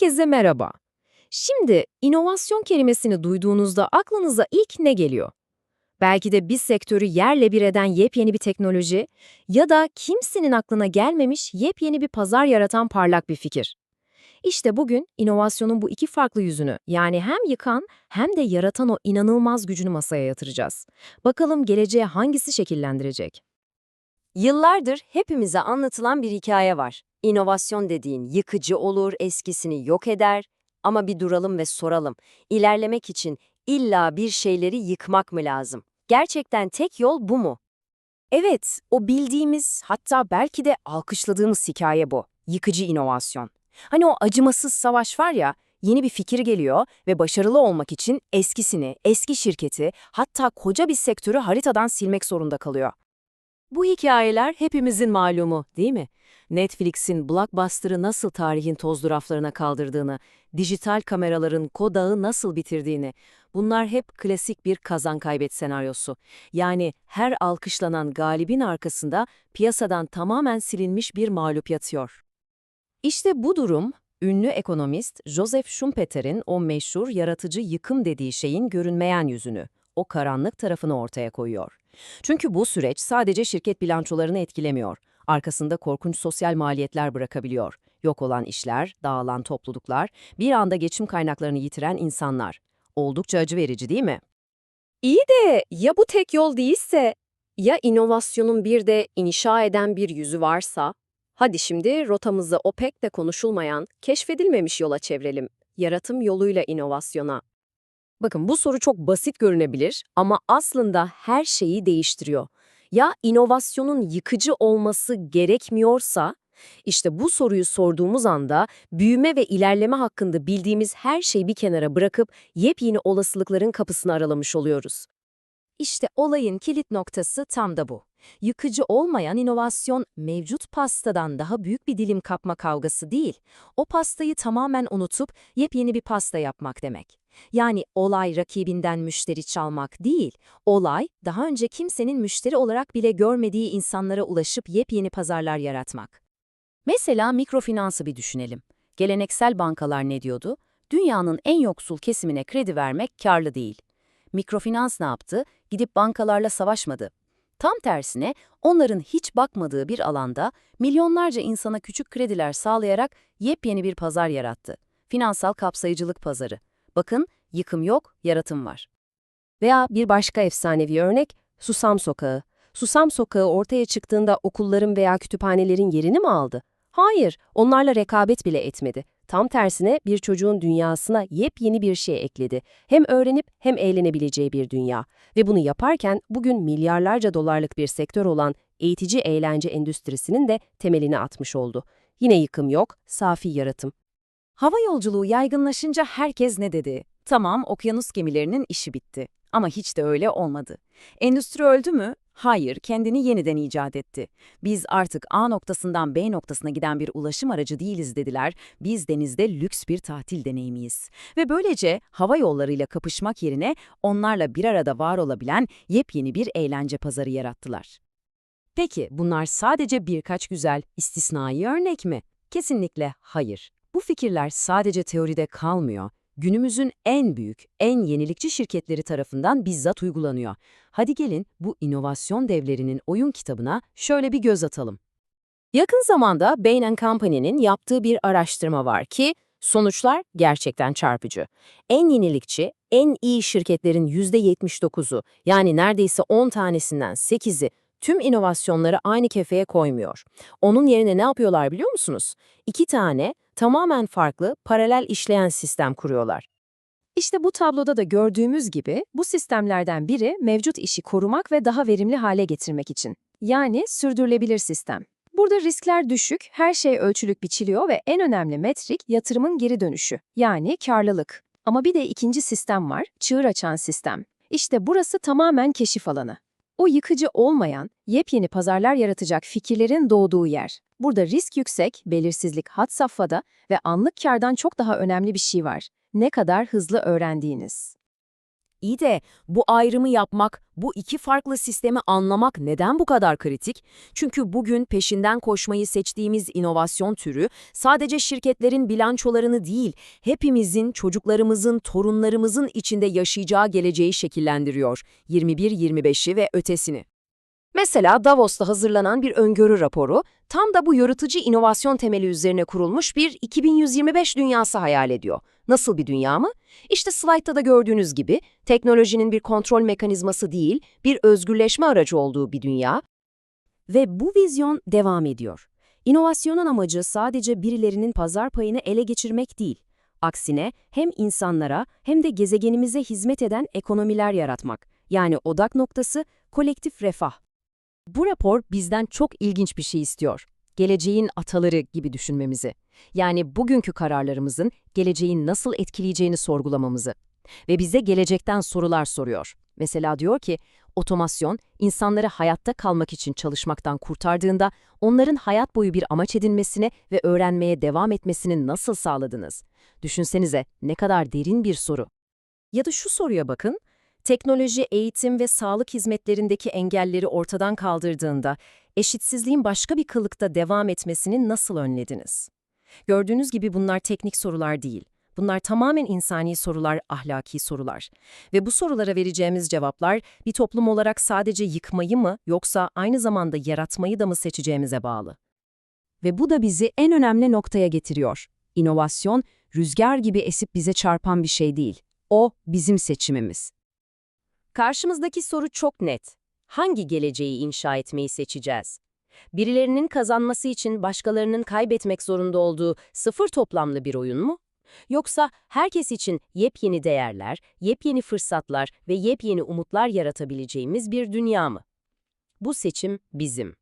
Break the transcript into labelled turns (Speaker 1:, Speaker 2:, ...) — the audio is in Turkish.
Speaker 1: Herkese merhaba. Şimdi inovasyon kelimesini duyduğunuzda aklınıza ilk ne geliyor? Belki de bir sektörü yerle bir eden yepyeni bir teknoloji ya da kimsenin aklına gelmemiş yepyeni bir pazar yaratan parlak bir fikir. İşte bugün inovasyonun bu iki farklı yüzünü yani hem yıkan hem de yaratan o inanılmaz gücünü masaya yatıracağız. Bakalım geleceğe hangisi şekillendirecek?
Speaker 2: Yıllardır hepimize anlatılan bir hikaye var. İnovasyon dediğin yıkıcı olur, eskisini yok eder. Ama bir duralım ve soralım. İlerlemek için illa bir şeyleri yıkmak mı lazım? Gerçekten tek yol bu mu?
Speaker 3: Evet, o bildiğimiz, hatta belki de alkışladığımız hikaye bu. Yıkıcı inovasyon. Hani o acımasız savaş var ya, yeni bir fikir geliyor ve başarılı olmak için eskisini, eski şirketi, hatta koca bir sektörü haritadan silmek zorunda kalıyor.
Speaker 2: Bu hikayeler hepimizin malumu, değil mi? Netflix'in Blockbuster'ı nasıl tarihin tozlu raflarına kaldırdığını, dijital kameraların Kodak'ı nasıl bitirdiğini, bunlar hep klasik bir kazan kaybet senaryosu. Yani her alkışlanan galibin arkasında piyasadan tamamen silinmiş bir mağlup yatıyor.
Speaker 1: İşte bu durum, ünlü ekonomist Joseph Schumpeter'in o meşhur yaratıcı yıkım dediği şeyin görünmeyen yüzünü, o karanlık tarafını ortaya koyuyor. Çünkü bu süreç sadece şirket bilançolarını etkilemiyor. Arkasında korkunç sosyal maliyetler bırakabiliyor. Yok olan işler, dağılan topluluklar, bir anda geçim kaynaklarını yitiren insanlar. Oldukça acı verici değil mi?
Speaker 4: İyi de ya bu tek yol değilse, ya inovasyonun bir de inşa eden bir yüzü varsa? Hadi şimdi rotamızı o pek de konuşulmayan, keşfedilmemiş yola çevirelim. Yaratım yoluyla inovasyona.
Speaker 1: Bakın bu soru çok basit görünebilir ama aslında her şeyi değiştiriyor. Ya inovasyonun yıkıcı olması gerekmiyorsa, işte bu soruyu sorduğumuz anda büyüme ve ilerleme hakkında bildiğimiz her şeyi bir kenara bırakıp yepyeni olasılıkların kapısını aralamış oluyoruz. İşte olayın kilit noktası tam da bu. Yıkıcı olmayan inovasyon mevcut pastadan daha büyük bir dilim kapma kavgası değil. O pastayı tamamen unutup yepyeni bir pasta yapmak demek. Yani olay rakibinden müşteri çalmak değil, olay daha önce kimsenin müşteri olarak bile görmediği insanlara ulaşıp yepyeni pazarlar yaratmak. Mesela mikrofinansı bir düşünelim. Geleneksel bankalar ne diyordu? Dünyanın en yoksul kesimine kredi vermek karlı değil. Mikrofinans ne yaptı? Gidip bankalarla savaşmadı. Tam tersine onların hiç bakmadığı bir alanda milyonlarca insana küçük krediler sağlayarak yepyeni bir pazar yarattı. Finansal kapsayıcılık pazarı. Bakın, yıkım yok, yaratım var. Veya bir başka efsanevi örnek, Susam Sokağı. Susam Sokağı ortaya çıktığında okulların veya kütüphanelerin yerini mi aldı? Hayır, onlarla rekabet bile etmedi. Tam tersine bir çocuğun dünyasına yepyeni bir şey ekledi. Hem öğrenip hem eğlenebileceği bir dünya. Ve bunu yaparken bugün milyarlarca dolarlık bir sektör olan eğitici eğlence endüstrisinin de temelini atmış oldu. Yine yıkım yok, safi yaratım. Hava yolculuğu yaygınlaşınca herkes ne dedi? Tamam, okyanus gemilerinin işi bitti. Ama hiç de öyle olmadı. Endüstri öldü mü? Hayır, kendini yeniden icat etti. Biz artık A noktasından B noktasına giden bir ulaşım aracı değiliz dediler. Biz denizde lüks bir tatil deneyimiyiz. Ve böylece hava yollarıyla kapışmak yerine onlarla bir arada var olabilen yepyeni bir eğlence pazarı yarattılar. Peki bunlar sadece birkaç güzel, istisnai örnek mi? Kesinlikle hayır. Bu fikirler sadece teoride kalmıyor. Günümüzün en büyük, en yenilikçi şirketleri tarafından bizzat uygulanıyor. Hadi gelin bu inovasyon devlerinin oyun kitabına şöyle bir göz atalım. Yakın zamanda Bain Company'nin yaptığı bir araştırma var ki sonuçlar gerçekten çarpıcı. En yenilikçi, en iyi şirketlerin %79'u yani neredeyse 10 tanesinden 8'i tüm inovasyonları aynı kefeye koymuyor. Onun yerine ne yapıyorlar biliyor musunuz? İki tane tamamen farklı, paralel işleyen sistem kuruyorlar. İşte bu tabloda da gördüğümüz gibi bu sistemlerden biri mevcut işi korumak ve daha verimli hale getirmek için. Yani sürdürülebilir sistem. Burada riskler düşük, her şey ölçülük biçiliyor ve en önemli metrik yatırımın geri dönüşü, yani karlılık. Ama bir de ikinci sistem var, çığır açan sistem. İşte burası tamamen keşif alanı. O yıkıcı olmayan, yepyeni pazarlar yaratacak fikirlerin doğduğu yer. Burada risk yüksek, belirsizlik had safhada ve anlık kardan çok daha önemli bir şey var. Ne kadar hızlı öğrendiğiniz.
Speaker 2: İyi de bu ayrımı yapmak, bu iki farklı sistemi anlamak neden bu kadar kritik? Çünkü bugün peşinden koşmayı seçtiğimiz inovasyon türü sadece şirketlerin bilançolarını değil, hepimizin, çocuklarımızın, torunlarımızın içinde yaşayacağı geleceği şekillendiriyor. 21-25'i ve ötesini.
Speaker 3: Mesela Davos'ta hazırlanan bir öngörü raporu, tam da bu yaratıcı inovasyon temeli üzerine kurulmuş bir 2125 dünyası hayal ediyor. Nasıl bir dünya mı? İşte slaytta da gördüğünüz gibi teknolojinin bir kontrol mekanizması değil, bir özgürleşme aracı olduğu bir dünya.
Speaker 1: Ve bu vizyon devam ediyor. İnovasyonun amacı sadece birilerinin pazar payını ele geçirmek değil. Aksine hem insanlara hem de gezegenimize hizmet eden ekonomiler yaratmak. Yani odak noktası kolektif refah.
Speaker 2: Bu rapor bizden çok ilginç bir şey istiyor. Geleceğin ataları gibi düşünmemizi. Yani bugünkü kararlarımızın geleceğin nasıl etkileyeceğini sorgulamamızı. Ve bize gelecekten sorular soruyor. Mesela diyor ki, otomasyon insanları hayatta kalmak için çalışmaktan kurtardığında onların hayat boyu bir amaç edinmesine ve öğrenmeye devam etmesini nasıl sağladınız? Düşünsenize ne kadar derin bir soru.
Speaker 1: Ya da şu soruya bakın, teknoloji, eğitim ve sağlık hizmetlerindeki engelleri ortadan kaldırdığında eşitsizliğin başka bir kılıkta devam etmesini nasıl önlediniz? Gördüğünüz gibi bunlar teknik sorular değil. Bunlar tamamen insani sorular, ahlaki sorular. Ve bu sorulara vereceğimiz cevaplar bir toplum olarak sadece yıkmayı mı yoksa aynı zamanda yaratmayı da mı seçeceğimize bağlı.
Speaker 2: Ve bu da bizi en önemli noktaya getiriyor. İnovasyon, rüzgar gibi esip bize çarpan bir şey değil. O bizim seçimimiz.
Speaker 1: Karşımızdaki soru çok net. Hangi geleceği inşa etmeyi seçeceğiz? Birilerinin kazanması için başkalarının kaybetmek zorunda olduğu sıfır toplamlı bir oyun mu? Yoksa herkes için yepyeni değerler, yepyeni fırsatlar ve yepyeni umutlar yaratabileceğimiz bir dünya mı? Bu seçim bizim.